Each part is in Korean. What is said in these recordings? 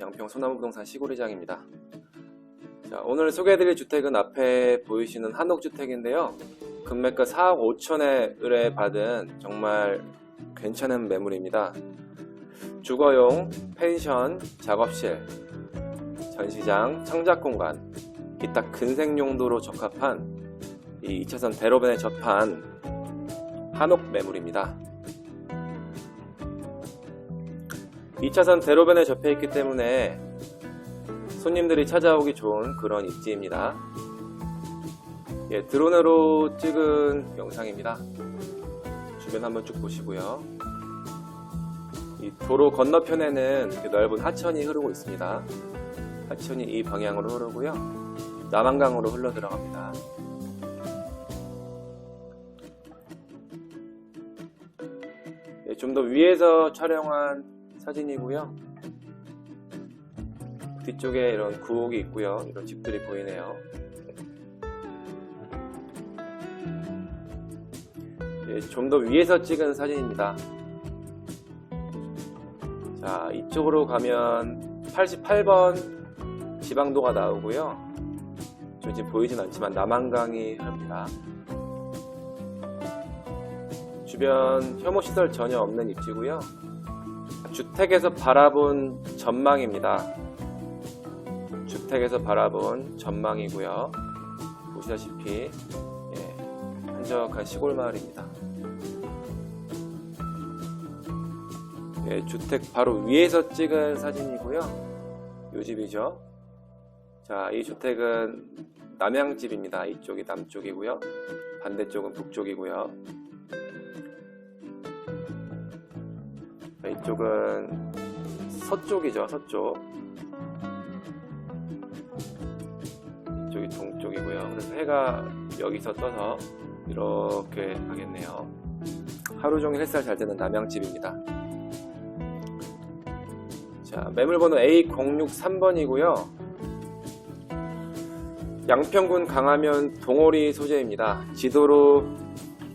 양평 소나무 부동산 시골이장입니다. 자, 오늘 소개해드릴 주택은 앞에 보이시는 한옥주택인데요. 금매가 4억 5천에 의뢰받은 정말 괜찮은 매물입니다. 주거용, 펜션, 작업실, 전시장, 창작공간, 기타 근생 용도로 적합한 이 2차선 대로변에 접한 한옥 매물입니다. 2차선 대로변에 접해 있기 때문에 손님들이 찾아오기 좋은 그런 입지입니다. 예, 드론으로 찍은 영상입니다. 주변 한번 쭉 보시고요. 이 도로 건너편에는 넓은 하천이 흐르고 있습니다. 하천이 이 방향으로 흐르고요. 남한강으로 흘러 들어갑니다. 예, 좀더 위에서 촬영한 사진이고요. 뒤쪽에 이런 구옥이 있고요. 이런 집들이 보이네요. 예, 좀더 위에서 찍은 사진입니다. 자, 이쪽으로 가면 88번 지방도가 나오고요. 저 지금 보이진 않지만 남한강이 흐릅니다. 주변 혐오시설 전혀 없는 입지고요. 주택에서 바라본 전망입니다. 주택에서 바라본 전망이고요. 보시다시피 예, 한적한 시골 마을입니다. 예, 주택 바로 위에서 찍은 사진이고요. 요 집이죠. 자, 이 주택은 남양집입니다. 이쪽이 남쪽이고요. 반대쪽은 북쪽이고요. 이쪽은 서쪽이죠. 서쪽. 이쪽이 동쪽이고요. 그래서 해가 여기서 떠서 이렇게 가겠네요. 하루 종일 햇살 잘 드는 남양집입니다. 자, 매물번호 A063번이고요. 양평군 강화면 동호리 소재입니다. 지도로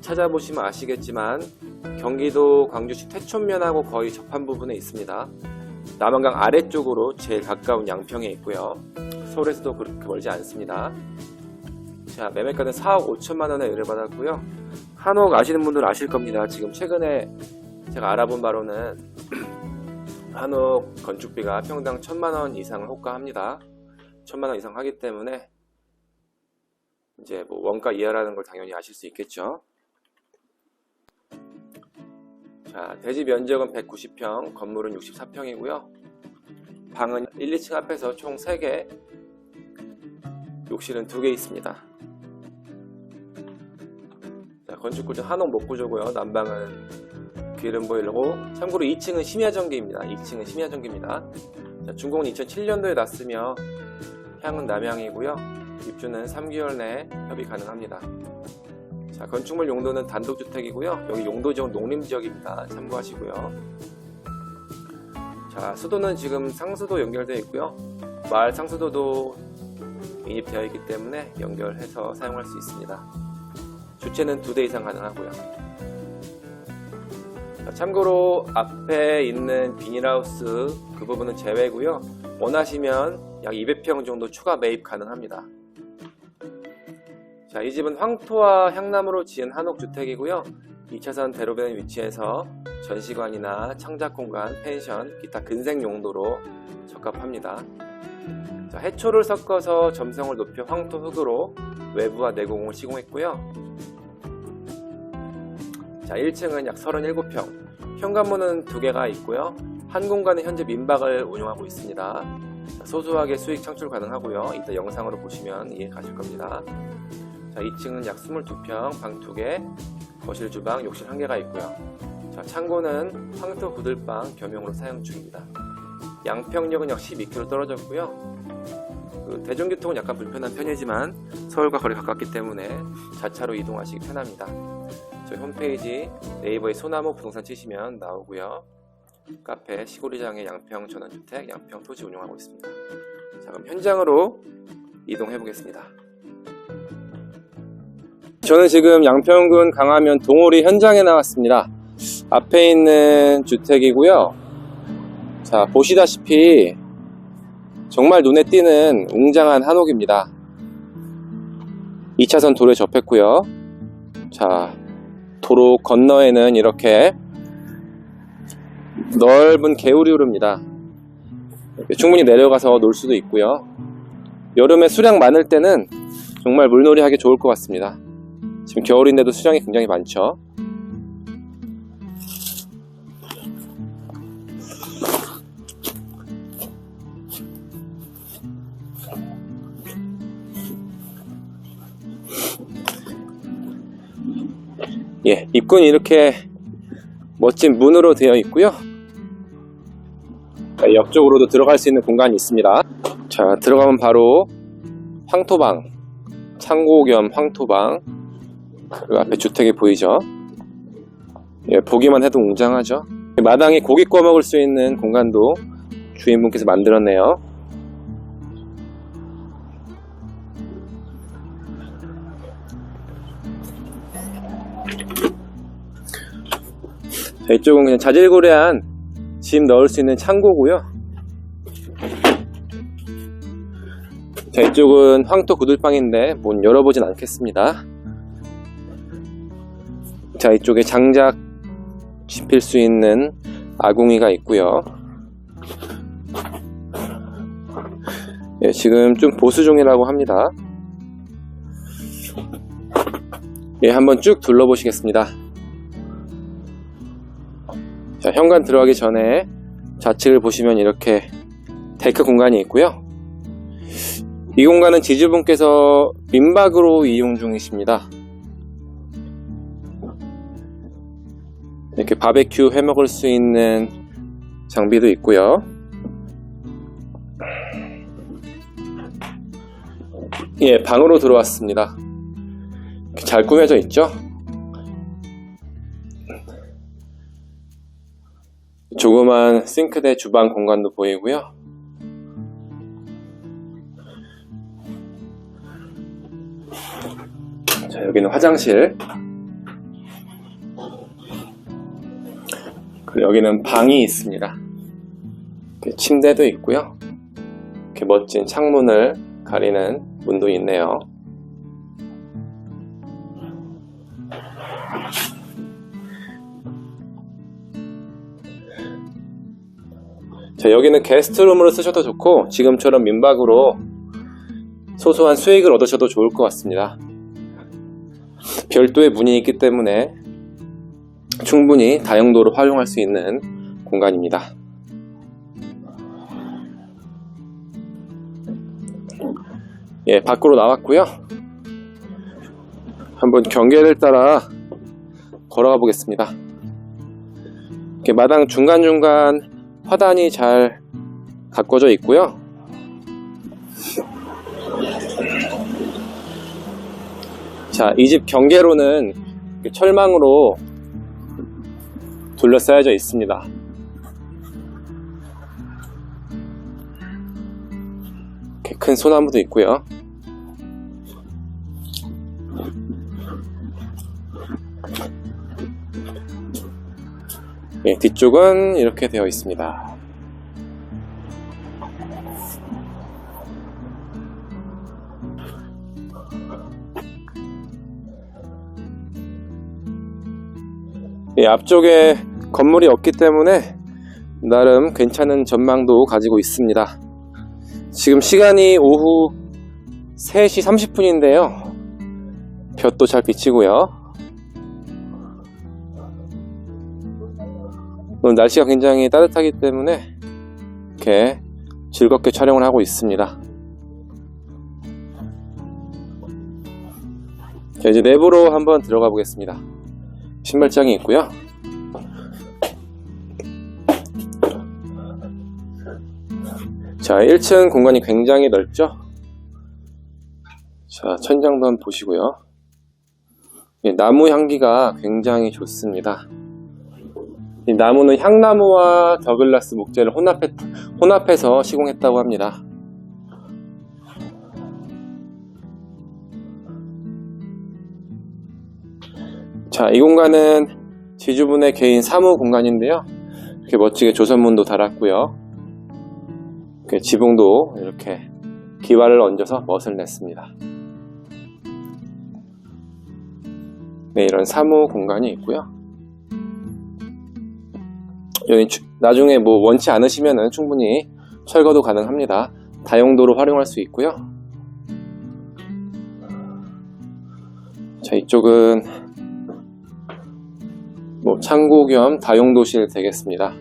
찾아보시면 아시겠지만 경기도 광주시 태촌면하고 거의 접한 부분에 있습니다. 남한강 아래쪽으로 제일 가까운 양평에 있고요. 서울에서도 그렇게 멀지 않습니다. 자, 매매가는 4억 5천만 원에 의뢰받았고요. 한옥 아시는 분들 아실 겁니다. 지금 최근에 제가 알아본 바로는 한옥 건축비가 평당 1천만 원 이상을 호가합니다. 1천만 원 이상 하기 때문에 이제 뭐 원가 이하라는 걸 당연히 아실 수 있겠죠. 자, 대지 면적은 190평, 건물은 64평이고요. 방은 1, 2층 앞에서 총 3개, 욕실은 2개 있습니다. 자, 건축 구조 한옥 목구조고요. 난방은 기름 보일러고, 참고로 2층은 심야 전기입니다. 2층은 심야 전기입니다. 자, 중공은 2007년도에 났으며 향은 남향이고요. 입주는 3개월 내에 협의 가능합니다. 자, 건축물 용도는 단독주택이고요. 여기 용도지역은 농림지역입니다. 참고하시고요. 자, 수도는 지금 상수도 연결되어 있고요. 마을 상수도도 인입되어 있기 때문에 연결해서 사용할 수 있습니다. 주체는 두 대 이상 가능하고요. 자, 참고로 앞에 있는 비닐하우스 그 부분은 제외고요. 원하시면 약 200평 정도 추가 매입 가능합니다. 자, 이 집은 황토와 향나무로 지은 한옥주택이고요. 2차선 대로변 위치해서 전시관이나 창작공간, 펜션, 기타 근생 용도로 적합합니다. 자, 해초를 섞어서 점성을 높여 황토 흙으로 외부와 내공을 시공했고요. 자, 1층은 약 37평. 현관문은 두 개가 있고요. 한 공간은 현재 민박을 운영하고 있습니다. 자, 소소하게 수익 창출 가능하고요. 이따 영상으로 보시면 이해 가실 겁니다. 자, 2층은 약 22평, 방 2개, 거실, 주방, 욕실 1개가 있고요. 자, 창고는 황토 구들방 겸용으로 사용 중입니다. 양평역은 약 12km 떨어졌고요. 그 대중교통은 약간 불편한 편이지만 서울과 거리 가깝기 때문에 자차로 이동하시기 편합니다. 저희 홈페이지 네이버에 소나무 부동산 치시면 나오고요. 카페 시골이장의 양평 전원주택 양평 토지 운영하고 있습니다. 자 그럼 현장으로 이동해 보겠습니다. 저는 지금 양평군 강화면 동호리 현장에 나왔습니다. 앞에 있는 주택이고요. 자 보시다시피 정말 눈에 띄는 웅장한 한옥입니다. 2차선 도로에 접했고요. 자, 도로 건너에는 이렇게 넓은 개울이 흐릅니다. 충분히 내려가서 놀 수도 있고요. 여름에 수량 많을 때는 정말 물놀이 하기 좋을 것 같습니다. 지금 겨울인데도 수량이 굉장히 많죠. 예, 입구는 이렇게 멋진 문으로 되어 있고요. 자, 옆쪽으로도 들어갈 수 있는 공간이 있습니다. 자, 들어가면 바로 황토방, 창고 겸 황토방. 그 앞에 주택이 보이죠? 예, 보기만 해도 웅장하죠? 마당에 고기 구워 먹을 수 있는 공간도 주인분께서 만들었네요. 자, 이쪽은 그냥 자질구레한 짐 넣을 수 있는 창고고요. 자, 이쪽은 황토 구들방인데 문 열어보진 않겠습니다. 자, 이쪽에 장작 집힐 수 있는 아궁이가 있고요. 예, 지금 좀 보수 중이라고 합니다. 예, 한번 쭉 둘러보시겠습니다. 자, 현관 들어가기 전에 좌측을 보시면 이렇게 데크 공간이 있고요. 이 공간은 지주분께서 민박으로 이용 중이십니다. 이렇게 바베큐 해 먹을 수 있는 장비도 있고요. 예, 방으로 들어왔습니다. 잘 꾸며져 있죠? 조그만 싱크대 주방 공간도 보이고요. 자, 여기는 화장실. 여기는 방이 있습니다. 침대도 있고요. 이렇게 멋진 창문을 가리는 문도 있네요. 자, 여기는 게스트룸으로 쓰셔도 좋고 지금처럼 민박으로 소소한 수익을 얻으셔도 좋을 것 같습니다. 별도의 문이 있기 때문에 충분히 다용도로 활용할 수 있는 공간입니다. 예, 밖으로 나왔고요. 한번 경계를 따라 걸어가 보겠습니다. 이렇게 마당 중간중간 화단이 잘 가꿔져 있고요. 자, 이 집 경계로는 철망으로 둘러싸여져 있습니다. 이렇게 큰 소나무도 있고요. 예, 뒤쪽은 이렇게 되어 있습니다. 예, 앞쪽에 건물이 없기 때문에 나름 괜찮은 전망도 가지고 있습니다. 지금 시간이 오후 3시 30분인데요. 볕도 잘 비치고요. 오늘 날씨가 굉장히 따뜻하기 때문에 이렇게 즐겁게 촬영을 하고 있습니다. 자, 이제 내부로 한번 들어가 보겠습니다. 신발장이 있고요. 자, 1층 공간이 굉장히 넓죠? 자, 천장도 한번 보시고요. 예, 나무 향기가 굉장히 좋습니다. 이 나무는 향나무와 더글라스 목재를 혼합해, 혼합해서 시공했다고 합니다. 자, 이 공간은 지주분의 개인 사무 공간인데요. 이렇게 멋지게 조선문도 달았고요. 이렇게 지붕도 이렇게 기와를 얹어서 멋을 냈습니다. 네, 이런 사무 공간이 있고요. 여기 추- 나중에 뭐 원치 않으시면은 충분히 철거도 가능합니다. 다용도로 활용할 수 있고요. 자, 이쪽은 뭐 창고 겸 다용도실 되겠습니다.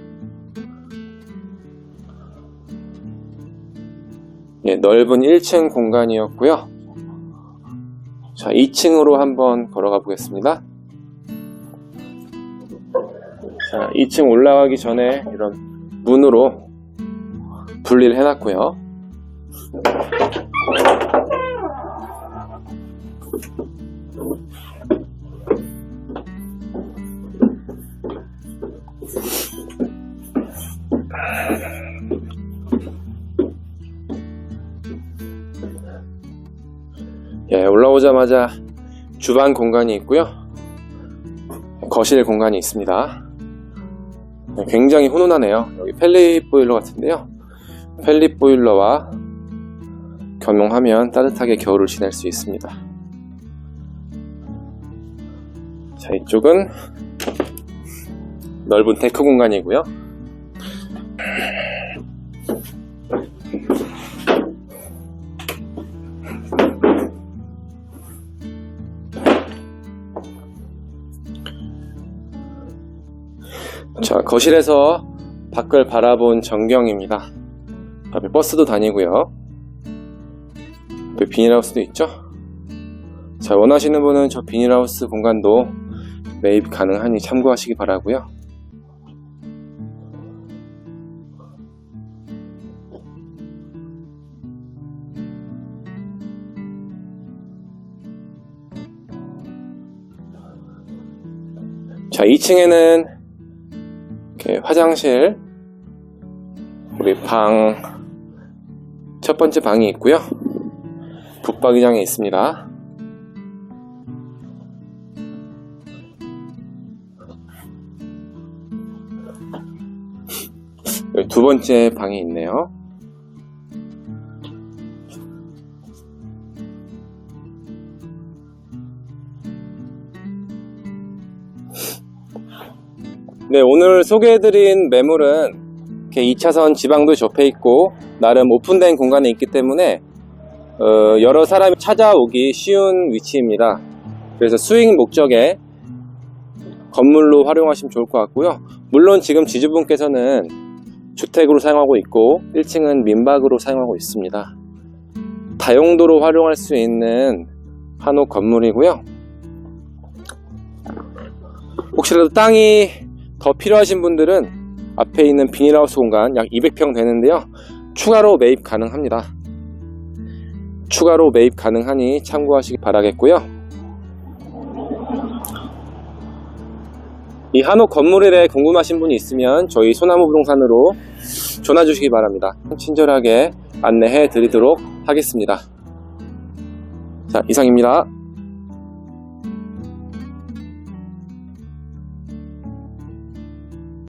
예, 넓은 1층 공간이었고요. 자, 2층으로 한번 걸어가 보겠습니다. 자, 2층 올라가기 전에 이런 문으로 분리를 해놨고요. 예, 올라오자마자 주방 공간이 있고요. 거실 공간이 있습니다. 네, 굉장히 훈훈하네요. 여기 펠릿 보일러 같은데요. 펠릿 보일러와 겸용하면 따뜻하게 겨울을 지낼 수 있습니다. 자, 이쪽은 넓은 데크 공간이고요. 자, 거실에서 밖을 바라본 전경입니다. 앞에 버스도 다니고요. 앞에 비닐하우스도 있죠. 자, 원하시는 분은 저 비닐하우스 공간도 매입 가능하니 참고하시기 바라고요. 자, 2층에는 이렇게 화장실 우리 방 첫 번째 방이 있고요. 붙박이장이 있습니다. 두 번째 방이 있네요. 네, 오늘 소개해드린 매물은 이렇게 2차선 지방도 접해 있고 나름 오픈된 공간에 있기 때문에 어, 여러 사람이 찾아오기 쉬운 위치입니다. 그래서 수익 목적에 건물로 활용하시면 좋을 것 같고요. 물론 지금 지주분께서는 주택으로 사용하고 있고 1층은 민박으로 사용하고 있습니다. 다용도로 활용할 수 있는 한옥 건물이고요. 혹시라도 땅이 더 필요하신 분들은 앞에 있는 비닐하우스 공간 약 200평 되는데요. 추가로 매입 가능합니다. 추가로 매입 가능하니 참고하시기 바라겠고요. 이 한옥 건물에 대해 궁금하신 분이 있으면 저희 소나무 부동산으로 전화 주시기 바랍니다. 친절하게 안내해 드리도록 하겠습니다. 자, 이상입니다.